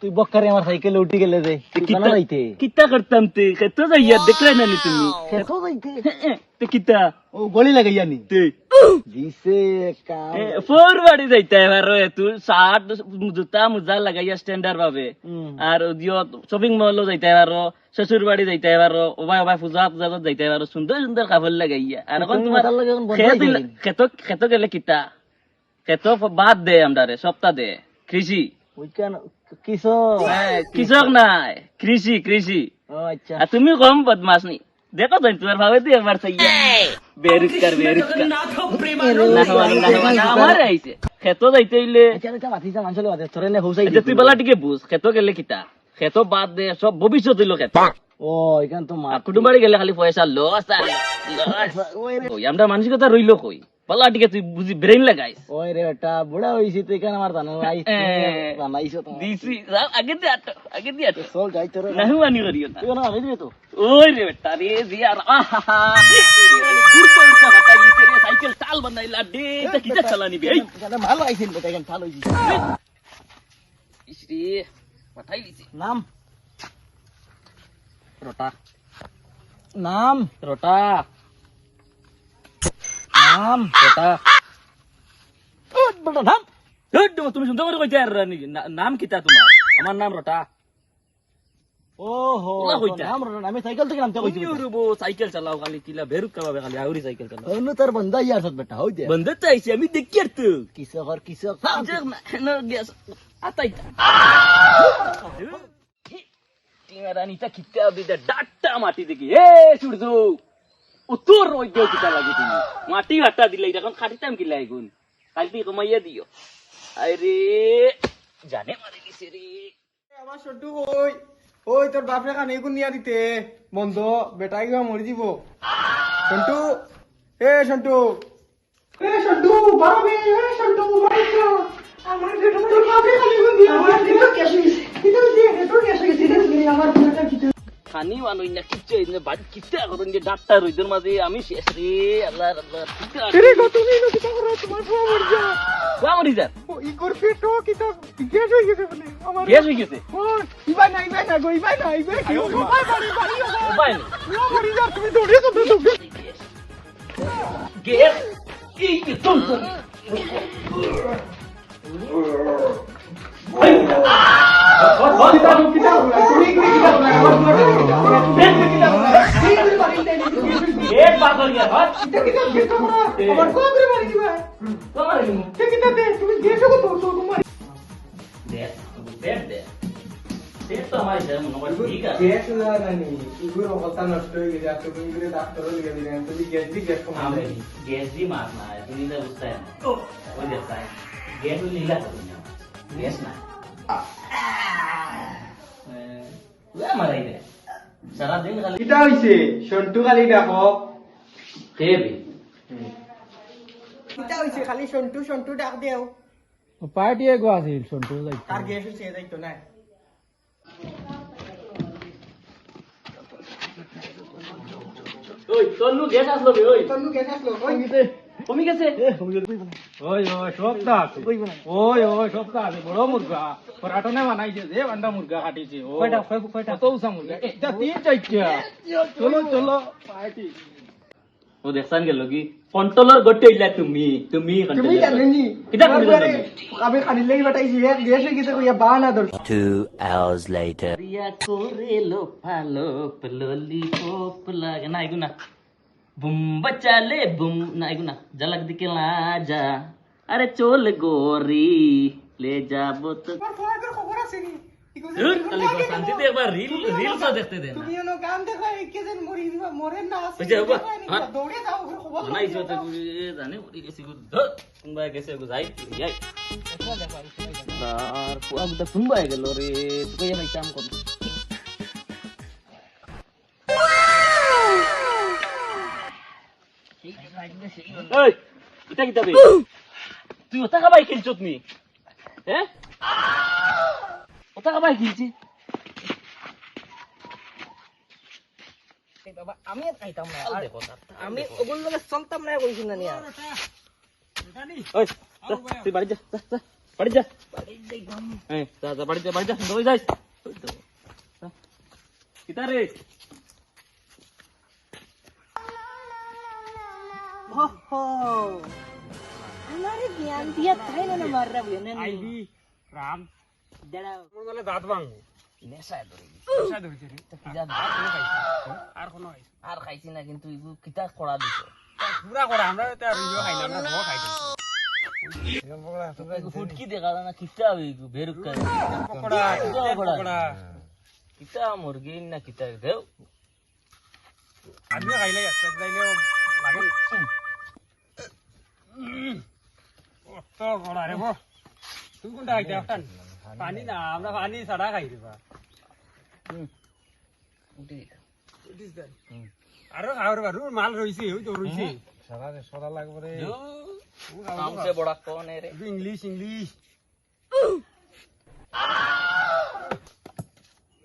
তুই আমার বক্কারে আমার সাইকেলে উঠি গেলে যে কিতা যাইতে কিতা করতাম তে? কত যাইয়া দেখলে না নি তুমি? খেতো যাইতে। তে কিতা? ও গলি লাগাইয়া নি। তে। দিছে কাম ফোর বাড়ি যাইতে এবার তুই শার্ট জুতা মুজা লাগাইয়া স্ট্যান্ডার্ড ভাবে। আর দিও শপিং মলও যাইতে এবার শ্বশুর বাড়ি যাইতে এবার ওবাই ওবাই পূজা পূজা যাইতে এবার সুন্দর সুন্দর কাপড় লাগাইয়া। আর এখন তোমার খেত খেত গেলে কিতা? খেত বাদ দে আমদারে সপ্তাহ দে। কৃষি। হ্যাঁ, কৃষক নাই কৃষি কৃষি ও আচ্ছা তুমি কম বদমাস নি দেখো তো তোমার ভাবে দিয়ে একবার না হওয়া না আমার আইছে খেত যাইতে হইলে তুই বেলা টিকে বুঝ খেত গেলে কিতা খেত বাদ দে সব ভবিষ্যৎ হইল খেত ও এখান তো মা আর কুটুম বাড়ি গেলে খালি পয়সা লস আর লস ওই আমরা মানসিকতা রইল কই? বেলা টিকে তুই বুঝি ব্রেন লাগাইস ওই রে বেটা বুড়া হইছি তুই কেন আমার জানো? আই। বানাইছো তো দিছি। আগে দিয়ে আটো আগে দিয়ে আটো। চল যাই তোরে। নাহু মানি করিও না। তুই আগে দিবি তো? ওই রে বেটা রে জিয়ার আহা ঘুরতে উল্টা ফাটাই লিছে রে সাইকেল চাল বানাইলা দে এটা কিটা চালানি বে এই। ভালো আইছিল বেটা এখানে ভালো হইছি। ইস রে ফাটাই লিছে নাম? রটা। নাম? রটা। নাম রটা ও বেটা নাম। তুমি শুনতে পারো কইতে আর? নাম কিতা তোমার? আমার নাম রটা। ও হো ওলা কইতা। নাম রে আমি সাইকেল থেকে নামতে কইছি রুবো সাইকেল চালাও খালি কিলা বেরুক কাবাবে খালি আউরি সাইকেল চালাও। অন্য তোর বন্ধা ইয়ার সব বেটা হই দে। বন্ধ চাইছি আমি দেখি আর তো। কিসকর কিসক টিমারানিটা কিতা বিদা ডাট্টা মাটি দেখি। হে সূর্য উত্তর ওই দেও কিতা লাগে তুমি। মাটি হাট্টা দিলে এখন খাটিতাম কিলা এগুন কালকে কমাইয়া দিও। আরে জানে মারি দিছে রে। আমার সন্টু ওই ওই তোর বাপরে কানে কোন নিয়া দিতে। বন্ধ বেটাই গা মরি দিব। সন্টু এ সন্টু। এ সন্টু বাবা এ সন্টু বাড়িছো আমার বেটা তোর বাপরে কানে কোন দিয়া আমার বেটা কেসে কিতো দিয়ে তোর কেসে রে আমার কিতো খানি মানুষ না কিচ্ছু যে বাড়ি কিতা করুন যে ডাক্তা রইদের মাঝে আমি শেষ রে আল্লাহ আল্লাহ রে গো তুমি নো কিতা করো? তোমার বাবা মরি যা কোয়া মরি যান ও ই কর পেটো কিতা গ্যাস হয়ে গেছে বলে? আমার গ্যাস হয়ে গেছে? ও ইবাই না ইবাই না গো ইবাই না ইবাই কি ও বাড়ি বাড়ি বাড়ি উপায় নেই ও মরি যা তুমি দৌড়ে তো দৌড়ে গ্যাস এই যে সারাদিন গিয়া হয়? এটা খালি এটা হইছে? সন্টু খালি দেখো। কে বে? কিতা হইছে খালি সন্টু সন্টু ডাক দেও পার্টি আছিল সন্টু যাই তার গ্যাস হইছে যাইতো না ওই তন্নু গ্যাস আসলো বে ওই তন্নু গ্যাস আসলো ওই কমি গেছে। ওই ওই সপ্তাহ আছে। ওই ওই সপ্তাহ আছে। বড় মুরগা পরাটনে বানাইছে যে বান্ডা মুরগা কাটিছে। ও কয়টা কয়টা? কত উষা মুরগা এটা তিন চারটা চলো চলো। পার্টি ও দেখছান গেল কি কন্ট্রোলার গটে ইলা তুমি তুমি তুমি controller জানেনি কিতা করি জানি আমি খালি লাগি বাটাইছি গ্যাস হয়ে গেছে কইয়া বানা দর Two hours later. রিয়া করে লো ফালো ললি পোপ লাগে না এগুনা বুম বচালে বুম না এগুনা ঝলক দিকে লা যা আরে চল গোরি ले যাব তো তোমার তোমার করে শান্তিতে একবার রিল রিলস দেখতে দেন তুমি ওনো গান দেখো একে জন মরি মরে না আছে দৌড়ে তুই এই খাবাই খেলছ তুমি হ্যাঁ ওটা কাবাই খেলছি বাবা আমি আর না আমি ওগুলো লোকের চলতাম না কইছি না নিয়া ওই তুই বাড়ি যা যা, যা, বাড়ি যা। যা যা বাড়ি যা বাড়ি যা দই যাইস ওই তো, যা। কিতা রে? হো হো আমারে জ্ঞান দিয়া তাই না মাররা বুঝে আইবি রাম। দাঁড়াও। দাঁত ভাঙবো। আর কোনো আর খাইছি না। কিন্তু এগুলো কিতা করা দিছে। পুরা করা আমরা তো আর খাইলাম না ও খাইতাম ফুটকি দেখা না কিতা বেরুক কিতা মুরগি না কিতা দেও আদমি খাইলে যাইলেও লাগে। অত কড়া রে তুই কোনটা খাইতে পানি না আমরা পানি ছাড়া খাই দিবা আরও খাওয়ার পারু মাল রইছে ওই তো রইছে সারা সরা লাগবে রে কামসে বড়া কোন রে ইংলিশ ইংলিশ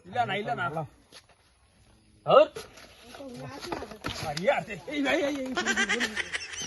ইলা না ইলা না হর মারিয়া এই ভাই এই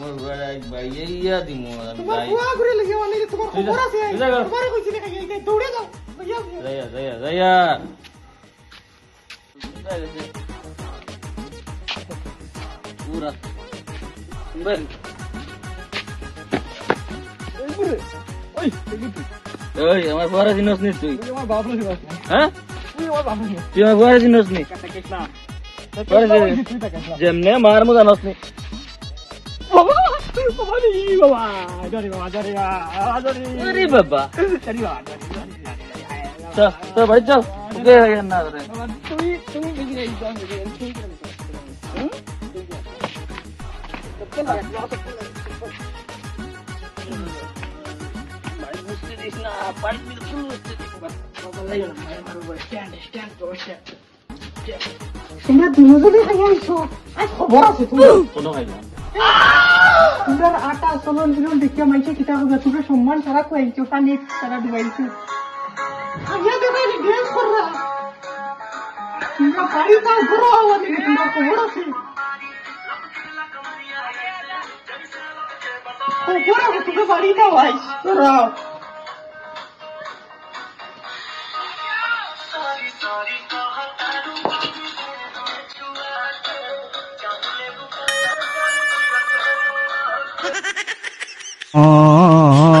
তোমার বুড়াটা বাইয়া দিমু তোমার বুয়া ঘুরে লাগে মানে তোমার খবর আছে তোমার কইছি না এই দৌড়ে যাও যাইয়া যাইয়া যাইয়া পুরা বেন ওই ওই আমার বুয়ারা জিনিস নি তুই আমার বাপ নি হ্যাঁ তুই আমার বাপ নি তুই আমার বুয়ারা জিনিস নি যেমনে মার মো জানস নি বাবা বাবা রে বাবা আরে বাবা আরে আরে আরে বাবা আরে বাবা চল চল বাড়ি চল ওকে না রে তুমি তুমি বেশি নাই যাও ঠিক তোমরা দুজনে খাই আইছো আজ খবর আছে তোমার কোনো খাইলাম তোমরা আটা চলন বিলন দেখিয়া মাইছে কিতা হবে তোমরা সম্মান ছাড়া খুয়াইছো পানি ছাড়া ডুবাইছো আগে দেখাই ড্রেস কররা তোমরা বাড়ি তাও ঘর হওয়া দেখে তোমরা খবর আছে খবর আছে বাড়ি তাও আইস তোরা Oh.